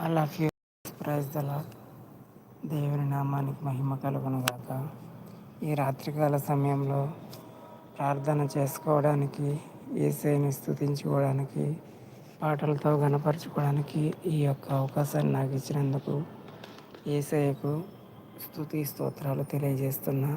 అలాగే ప్రైజ్ దల దేవుని నామానికి మహిమ కలుగును గాక. ఈ రాత్రికాల సమయంలో ప్రార్థన చేసుకోవడానికి ఏసైని స్థుతించుకోవడానికి పాటలతో గనపరచుకోవడానికి ఈ యొక్క అవకాశాన్ని నాకు ఇచ్చినందుకు ఏసైకు స్థుతి స్తోత్రాలు తెలియజేస్తున్నా.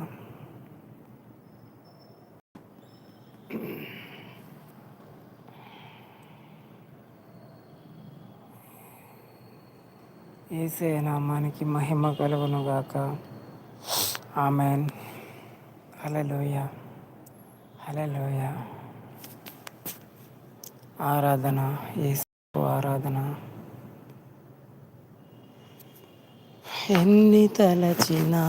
ఏసే నామానికి మహిమ కలుగునుగాక. ఆమెన్. హలలోయ హలలోయ ఆరాధన. ఏసు ఆరాధన. ఎన్ని తలచినా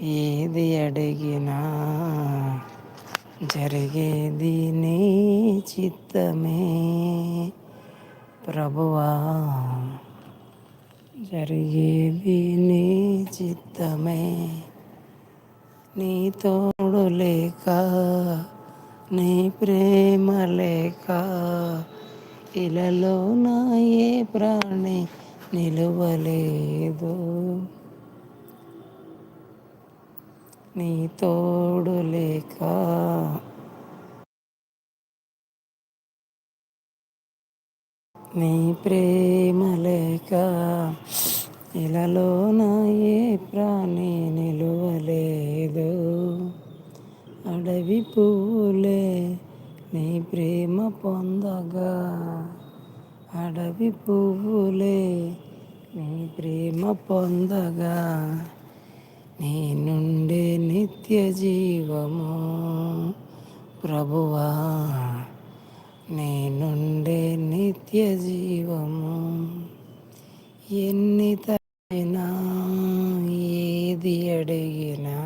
ఏది అడిగినా జరిగేది నీ చిత్తమే. ప్రభువా జరిగేవి నీ చిత్తమే. నీ తోడు లేక నీ ప్రేమ లేక ఇలలో నా ఏ ప్రాణి నిలువలేదు. నీ తోడు లేక నీ ప్రేమ లేక ఇలాలోన ఏ ప్రాణి నిలువలేదు. అడవి పూలే నీ ప్రేమ పొందగా. అడవి పువ్వులే నీ ప్రేమ పొందగా. నీ నిత్య జీవము ప్రభువా. నీ నుండే నిత్య జీవము ఎన్ని తగినా ఏది అడిగినా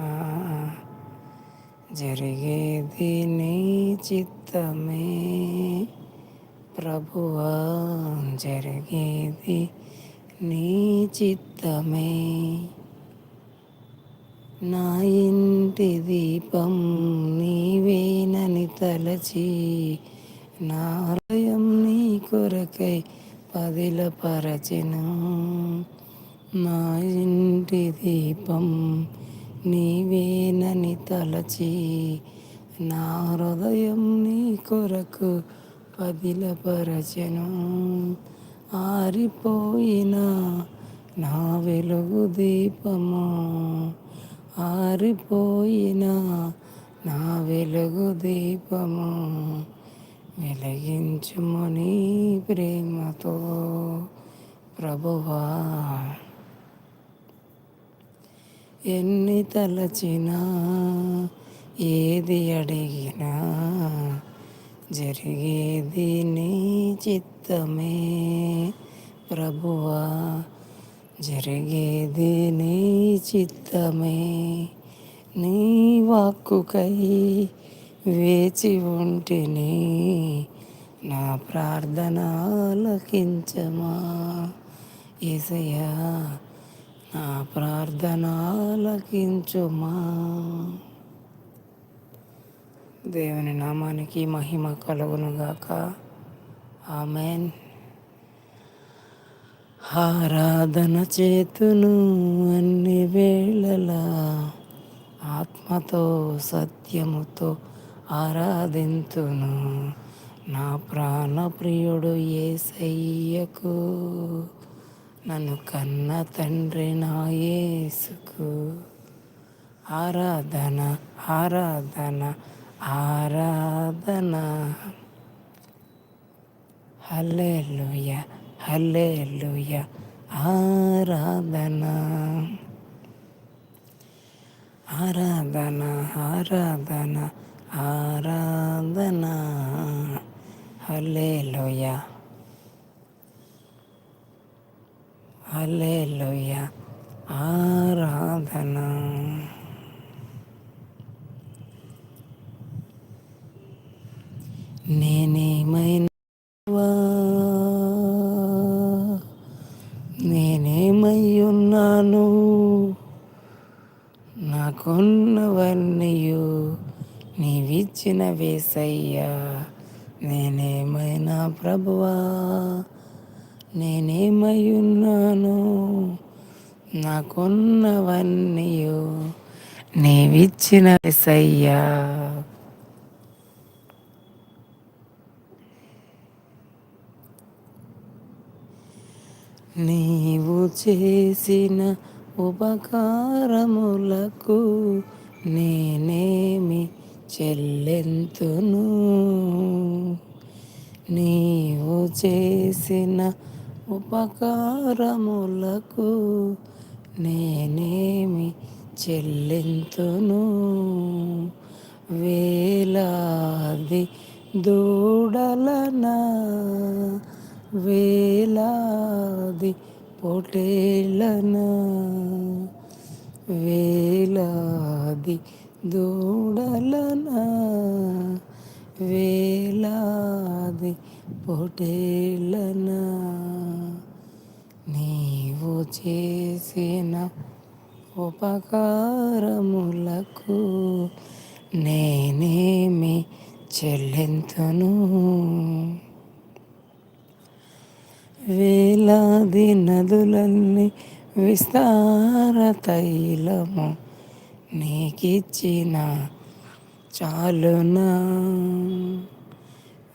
జరిగేది నీ చిత్తమే. ప్రభువా జరిగేది నీ చిత్తమే. నా ఇంటి దీపం నీవేనని తలచి నా హృదయం నీ కొరకై పదిలపరచెను నా ఇంటి దీపం నీవేనని తలచి నా హృదయం నీ కొరకు పదిలపరచెను ఆరిపోయిన నా వెలుగు దీపము ఆరిపోయిన నా వెలుగు దీపము. వెలిగించుమని ప్రేమతో ప్రభువా. ఎన్ని తలచినా ఏది అడిగినా జరిగేది నీ చిత్తమే ప్రభువా. జరిగేది నీ చిత్తమే నీ వాక్కుకై వేచి ఉంటిని నా ప్రార్థన ఆలకించమా ఏసయ్యా నా ప్రార్థన ఆలకించుమా దేవుని నామానికి మహిమ కలుగునుగాక. ఆమెన్. ఆరాధన చేతును అన్ని వేళలా ఆత్మతో సత్యముతో ఆరాధింతును నా ప్రాణ ప్రియుడు ఏసయ్యకు నన్ను కన్న తండ్రి నా యేసుకు ఆరాధన ఆరాధన ఆరాధన హల్లెలూయ హల్లెలూయ ఆరాధన ఆరాధన ఆరాధన ఆరాధన. హలేలోయ హలేలోయ ఆరాధన. నేనేమైనా నేనేమయ్యున్నాను? ఉన్నాను నీవిచ్చిన వేసయ్యా నేనేమైనా ప్రభువా? నేనేమయ్యున్నాను? నాకున్నవన్నీయు నీవిచ్చిన వేసయ్యా. నీవు చేసిన ఉపకారములకు నేనేమి చెల్లెంతును నీవు చేసిన ఉపకారములకు నేనేమి చెల్లింతును. వేలాది దూడలనా వేలాది పొటేళ్ళనా వేలాది దూడలనా వేలాది పొటేళ్ళనా? నీవు చేసిన ఉపకారములకు నేనేమి చెల్లింతును? వేలాది నదులన్నీ విస్తార తైలము నీకిచ్చిన చాలునా.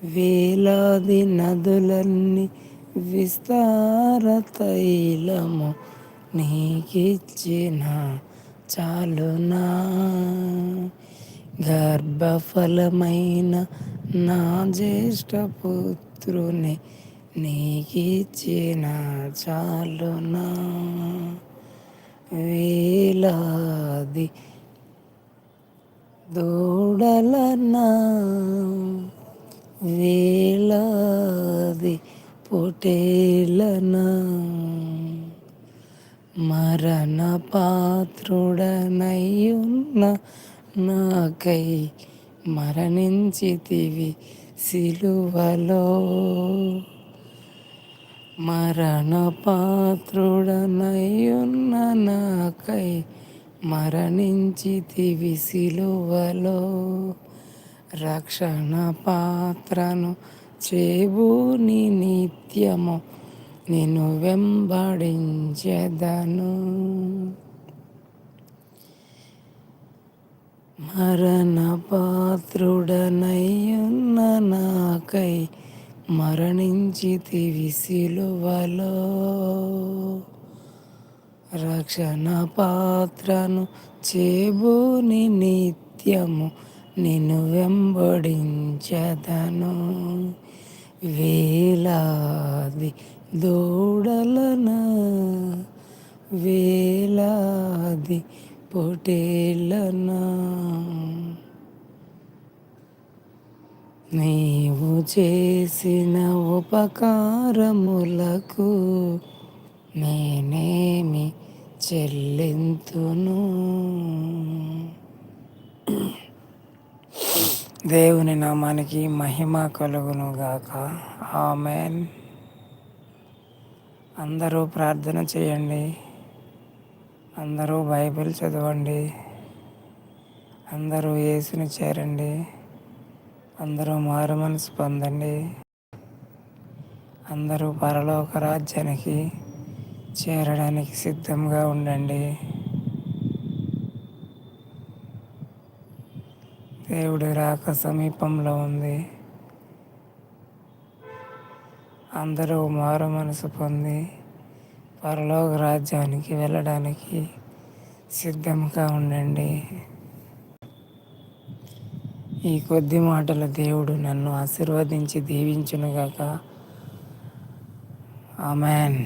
వేలాది నదులన్నీ విస్తార తైలము నీకిచ్చిన చాలునా. గర్భఫలమైన నా జ్యేష్ఠ పుత్రుని నీకిచ్చిన చాలునా. వేలాది దూడలనా వేలాది పొటేలనా మరణ పాత్రుడనయ్యున్న నాకై మరణించితివి సిలువలో. మరణ పాత్రుడనయ్యున్న నాకై మరణించితివి సిలువలో. రక్షణ పాత్రను చేబూని నిత్యము నిన్ను వెంబడించెదను. మరణ పాత్రుడనయ్యున్న నాకై మరణించితివి సిలువలో రక్షణ పాత్రను చేబూని నిత్యము నిన్ను వెంబడించదను. వేలాది దూడలన వేలాది పొటేలనా నీవు చేసిన ఉపకారములకు నేనేమి చెల్లింతును. దేవుని నామానికి మహిమ కలుగును గాక ఆమెన్. అందరూ ప్రార్థన చేయండి. అందరూ బైబిల్ చదవండి. అందరూ యేసుని చేరండి. అందరూ మారు మనసు పొందండి. అందరూ పరలోక రాజ్యానికి చేరడానికి సిద్ధంగా ఉండండి. దేవుడి రాక సమీపంలో ఉంది. అందరూ మారు మనసు పొంది పరలోక రాజ్యానికి వెళ్ళడానికి సిద్ధంగా ఉండండి. ఈ కొద్ది మాటల దేవుడు నన్ను ఆశీర్వదించి దీవించునుగాక. ఆమెన్.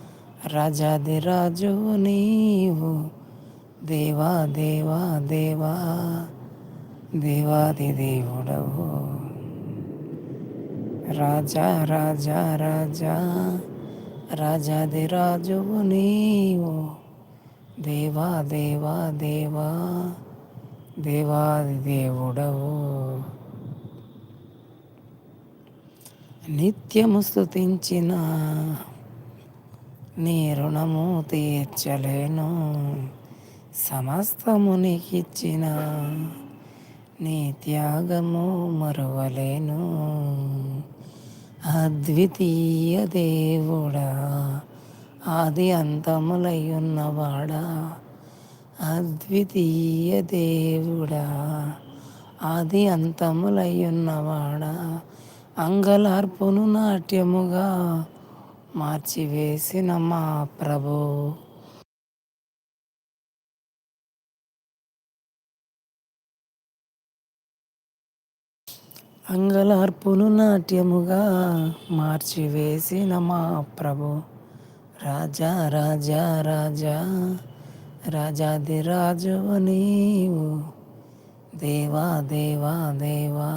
రాజాది రాజు నీవు. దేవా దేవా దేవా దేవాది దేవుడవు. రాజా రాజా రాజా రాజాది రాజువు నీవు. దేవా దేవా దేవా దేవాది దేవుడవు. నిత్యము స్థుతించిన నీ రుణము తీర్చలేను. సమస్తము నీకిచ్చిన నీ త్యాగము మరువలేను. అద్వితీయ దేవుడా ఆది అంతములయ్యున్నవాడా అద్వితీయ దేవుడా ఆది అంతములయ్యున్నవాడా అంగలార్పును నాట్యముగా మార్చివేసిన మా ప్రభు. అంగలార్పులు నాట్యముగా మార్చివేసిన మా ప్రభు. రాజా రాజా రాజా రాజాది రాజు నీవు. దేవా దేవా దేవా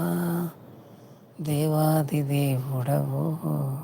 దేవాది దేవుడవు.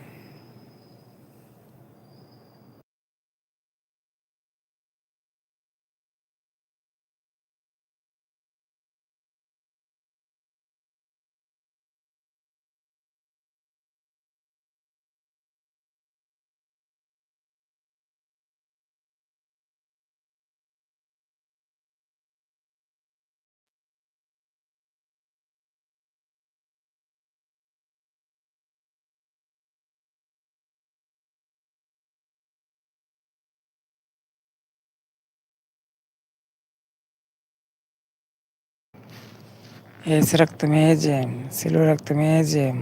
ఏసు రక్తమే జయం సిలువ రక్తమే జయం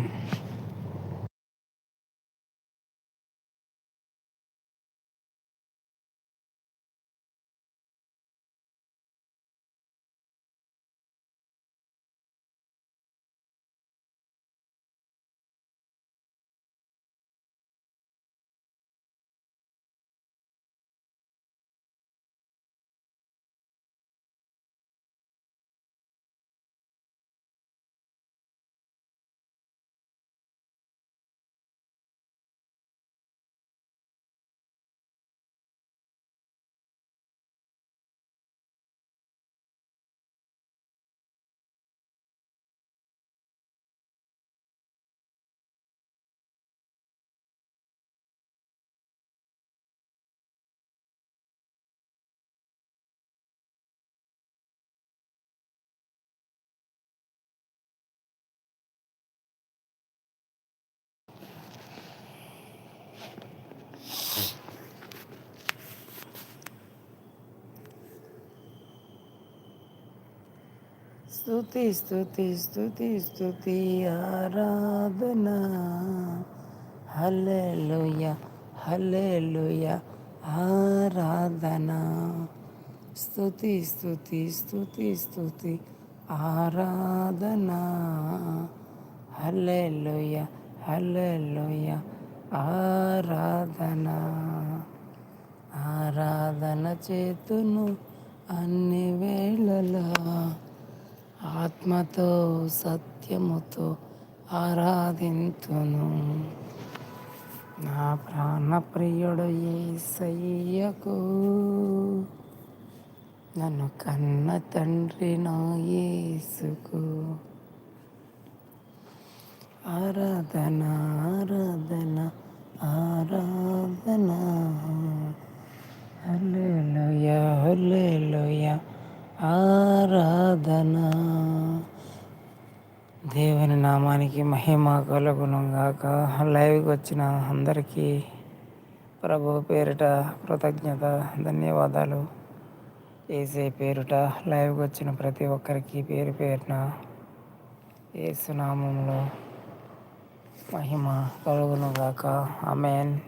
స్థుతి స్థుతి స్థుతి స్థుతి ఆరాధన. హల్లెలూయ హల్లెలూయ ఆరాధన. స్థుతి స్థుతి స్థుతి స్థుతి ఆరాధన. హల్లెలూయ హల్లెలూయ ఆరాధన. ఆరాధన చేతును అన్ని వేళలా ఆత్మతో సత్యముతో ఆరాధింతును. నా ప్రాణప్రియుడు ఏసయ్యకు నన్ను కన్న తండ్రి నా యేసుకు. ఆరాధన ఆరాధన ఆరాధన. హల్లెలూయా హల్లెలూయా. ఆరాధన. దేవుని నామానికి మహిమ కలుగునుగాక లైవ్కి వచ్చిన అందరికీ ప్రభు పేరిట కృతజ్ఞత ధన్యవాదాలు. ఏసే పేరుట లైవ్కి వచ్చిన ప్రతి ఒక్కరికి పేరు పేరున ఏసునామంలో మహిమ కలుగును గాక. అమెన్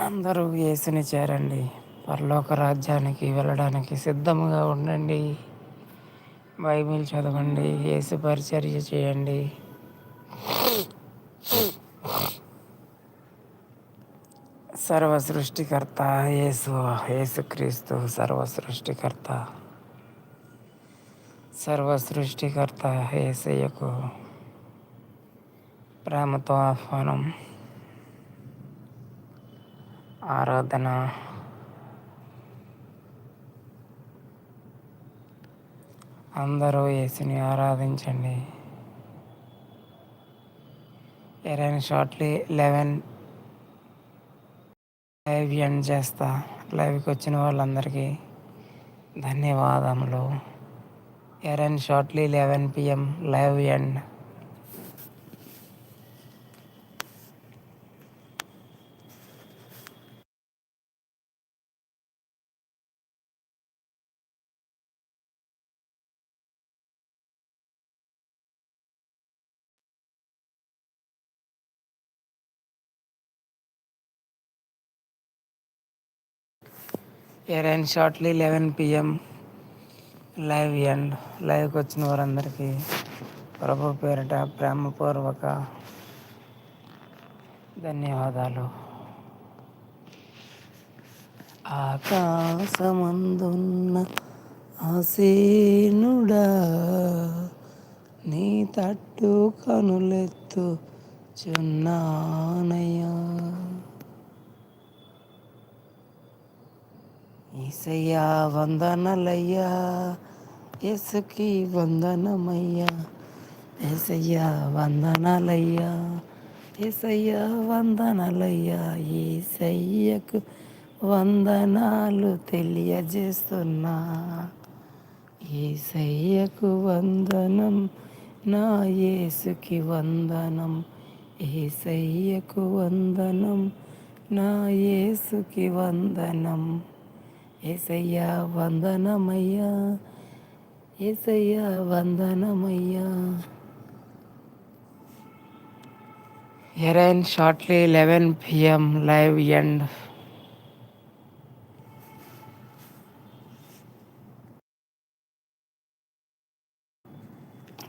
అందరూ యేసుని చేరండి. పరలోక రాజ్యానికి వెళ్ళడానికి సిద్ధముగా ఉండండి. బైబిల్ చదవండి. యేసు పరిచర్య చేయండి. సర్వ సృష్టికర్త యేసు యేసుక్రీస్తు సర్వ సృష్టికర్త. సర్వ సృష్టికర్త యేసయ్యకు ప్రేమతో ఆహ్వానం. ఆరాధన. అందరూ యేసుని ఆరాధించండి. ఎరైన్ షార్ట్లీ లెవెన్ లైవ్ ఎండ్ చేస్తా. లైవ్కి వచ్చిన వాళ్ళందరికీ ధన్యవాదములు. ఎరైన్ shortly eleven PM live end. ఎరైన్ shortly eleven PM live end లైవ్కి వచ్చిన వారందరికీ ప్రభు పేరిట ప్రేమపూర్వక ధన్యవాదాలు. ఆకాశమందున్న ఆసీనుడా నీ తట్టు కనులెత్తు చున్నానయ్యా ఈసయ్యా వందనలయ్యా ఎసుకి వందనమయ్యా. ఏసయ్యా వందనాలయ్యా ఏసయ్యా వందనాలయ్యా. ఏసయ్యకు వందనాలు తెలియజేస్తున్నా. ఏసయ్యకు వందనం నా యేసుకి వందనం. ఏసయ్యకు వందనం నా యేసుకి వందనం. ఏసయ్యా వందనమయ్యా. ఏసయ్యా వందనమయ్యా. ఎరైన్ shortly eleven PM live end.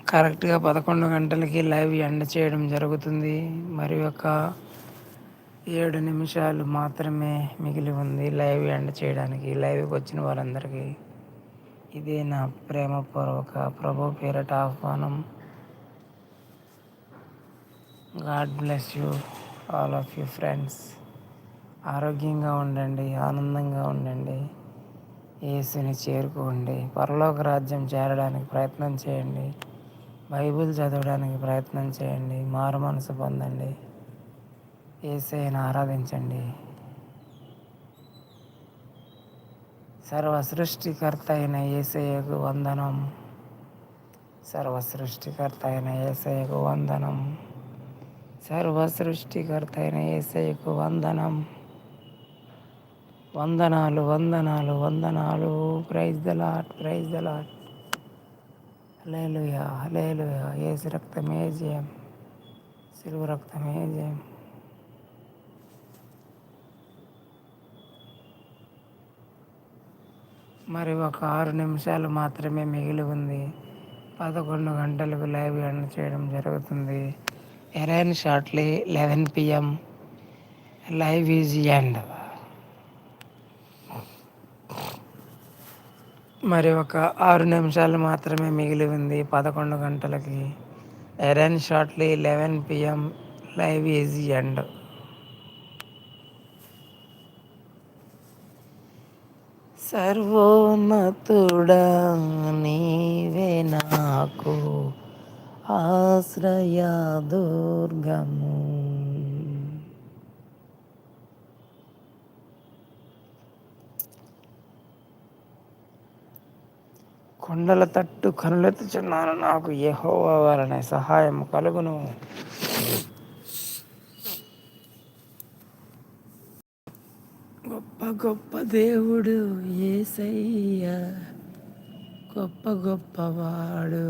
కరెక్ట్గా పదకొండు గంటలకి లైవ్ ఎండ్ చేయడం జరుగుతుంది. మరి ఒక ఏడు నిమిషాలు మాత్రమే మిగిలి ఉంది లైవ్ ఎండ్ చేయడానికి. లైవ్కి వచ్చిన వారందరికీ ఇదే నా ప్రేమపూర్వక ప్రభు పేరట ఆహ్వానం. God bless you all of you friends. ఆరోగ్యంగా ఉండండి ఆనందంగా ఉండండి. ఏసుని చేరుకోండి. పరలోక రాజ్యం చేరడానికి ప్రయత్నం చేయండి. బైబిల్ చదవడానికి ప్రయత్నం చేయండి. మారు మనసు పొందండి. ఏసైని ఆరాధించండి. సర్వ సృష్టికర్త అయిన ఏసయ్యకు వందనం. సర్వ సృష్టికర్త అయిన ఏసయ్యకు వందనం. సర్వ సృష్టికర్త అయిన ఏసయ్యకు వందనం. వందనాలు వందనాలు వందనాలు. Praise the Lord praise the Lord hallelujah hallelujah ఏసు రక్తమే జయం. సిలువు రక్తమే జయం. మరి ఒక ఆరు నిమిషాలు మాత్రమే మిగిలి ఉంది. పదకొండు గంటలకు లైవ్ ఎండ్ చేయడం జరుగుతుంది. ఎరైన్ shortly eleven PM. Live is end. మరి ఒక ఆరు నిమిషాలు మాత్రమే మిగిలి ఉంది. పదకొండు గంటలకి. ఎరైన్ shortly eleven PM. Live is end. సర్వోన్నతుడా నీవే నాకు ఆశ్రయ దుర్గము. కొండల తట్టు కనులెత్తుచున్నాను నాకు యెహోవా వలనే సహాయం కలుగును. గొప్ప గొప్ప దేవుడు ఏసయ్య. గొప్ప గొప్పవాడు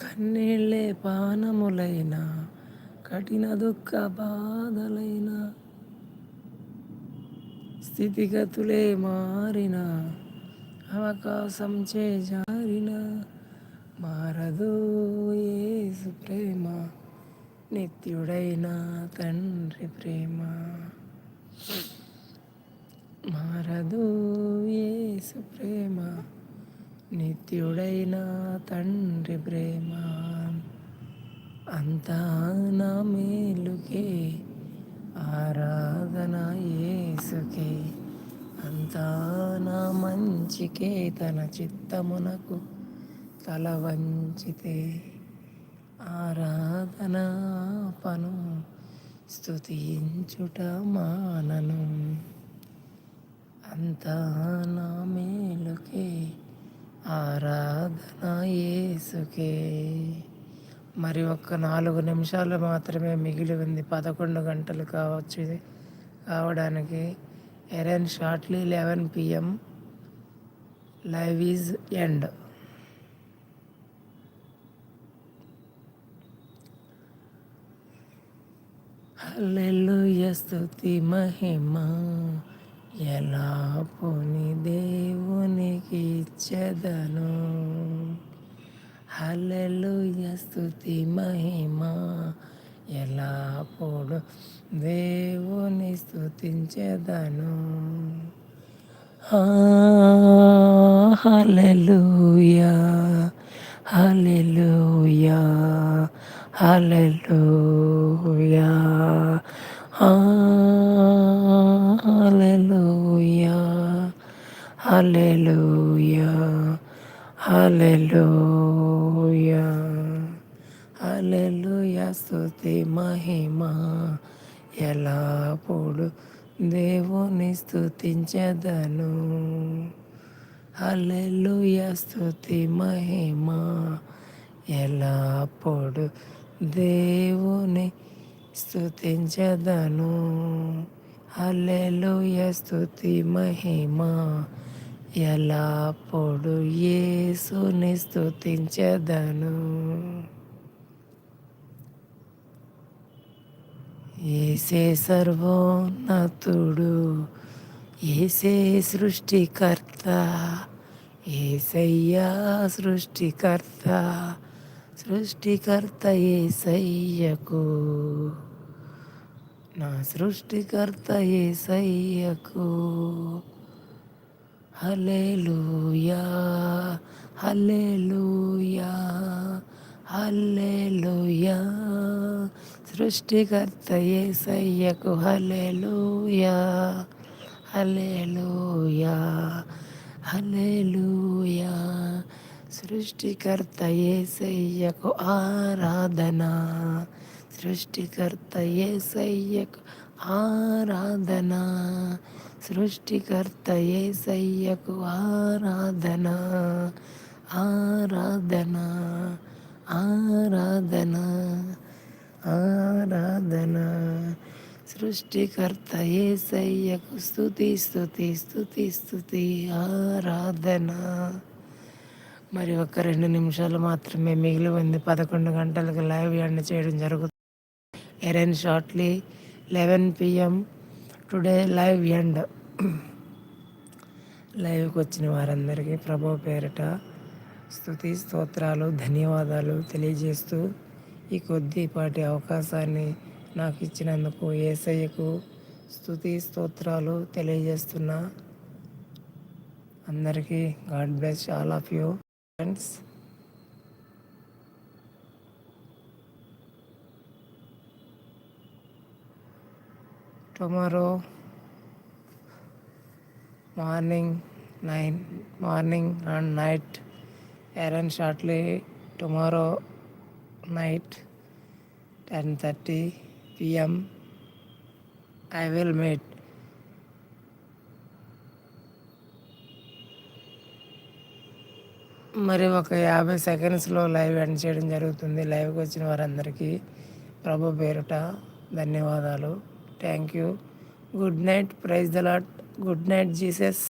కన్నీళ్ళే పానములైన కఠిన దుఃఖ బాధలైన స్థితిగతులే మారిన అవకాశం చేజా నిత్యుడైన తండ్రి ప్రేమ. మారదు ఏసు ప్రేమ. నిత్యుడైన తండ్రి ప్రేమ. అంతా నా మేలుకే. ఆరాధన ఏసుకే అంతా నా మంచికే తన చిత్తమునకు తల వంచితే. ఆరాధనాపను స్థుతించుట మానను. అంతా నా మేలుకే ఆరాధన యేసుకే. మరి ఒక్క నాలుగు నిమిషాలు మాత్రమే మిగిలి ఉంది. పదకొండు గంటలు కావచ్చు కావడానికి Aaron shortly eleven PM live is end. హల్లెలూయ స్తుతి మహిమ. ఎలా పోని దేవునికి ఇచ్చెదను? హల్లెలూయ స్తుతి మహిమ. ఎలా పోడు దేవుని స్థుతించెదను హల్లెలూయా హల్లెలూయా హల్లెలూయా. హల్లెలూయా హల్లెలూయా హల్లెలూయా స్తుతి మహిమ. ఎలాప్పుడు దేవుని స్తుతించదను. హల్లెలూయా స్తుతి మహిమ. ఎలాప్పుడు దేవుని స్తుతించదను. హల్లెలూయా స్తుతి మహిమ. ఎలాప్పుడు యేసుని స్థుతించదను ఏసే సర్వోన్నతుడు ఏసే సృష్టికర్త ఏసయ్యా సృష్టికర్త సృష్టికర్త ఏసయ్యకు నా సృష్టికర్త ఏసయ్యకు హల్లెలూయా హల్లెలూయా హల్లెలూయా సృష్టికర్త ఏసయ్యకు హల్లెలూయా హల్లెలూయా హల్లెలూయా సృష్టికర్త ఏసయ్యకు ఆరాధన సృష్టికర్త ఏసయ్యకు ఆరాధన. సృష్టికర్త ఏసయ్యకు ఆరాధన. ఆరాధన. ఆరాధన. ఆరాధన. సృష్టికర్త ఏసయ్యకు స్థుతి స్థుతి స్థుతి స్థుతి ఆరాధన. మరి ఒక రెండు నిమిషాలు మాత్రమే మిగిలి ఉంది పదకొండు గంటలకు లైవ్ ఎండ్ చేయడం జరుగుతుంది. Aaron shortly eleven PM today live end. లైవ్కి వచ్చిన వారందరికీ ప్రభు పేరిట స్థుతి స్తోత్రాలు ధన్యవాదాలు తెలియజేస్తూ ఈ కొద్దిపాటి అవకాశాన్ని నాకు ఇచ్చినందుకు ఏసయ్యకు స్థుతి స్తోత్రాలు తెలియజేస్తున్నా. అందరికీ God bless all of you. Friends tomorrow morning nine morning and night Aaron shortly tomorrow night ten thirty PM I will meet మరి ఒక యాభై సెకండ్స్లో లైవ్ ఎండ్ చేయడం జరుగుతుంది. లైవ్కి వచ్చిన వారందరికీ ప్రభు పేరుట ధన్యవాదాలు. Thank you good night praise the Lord good night Jesus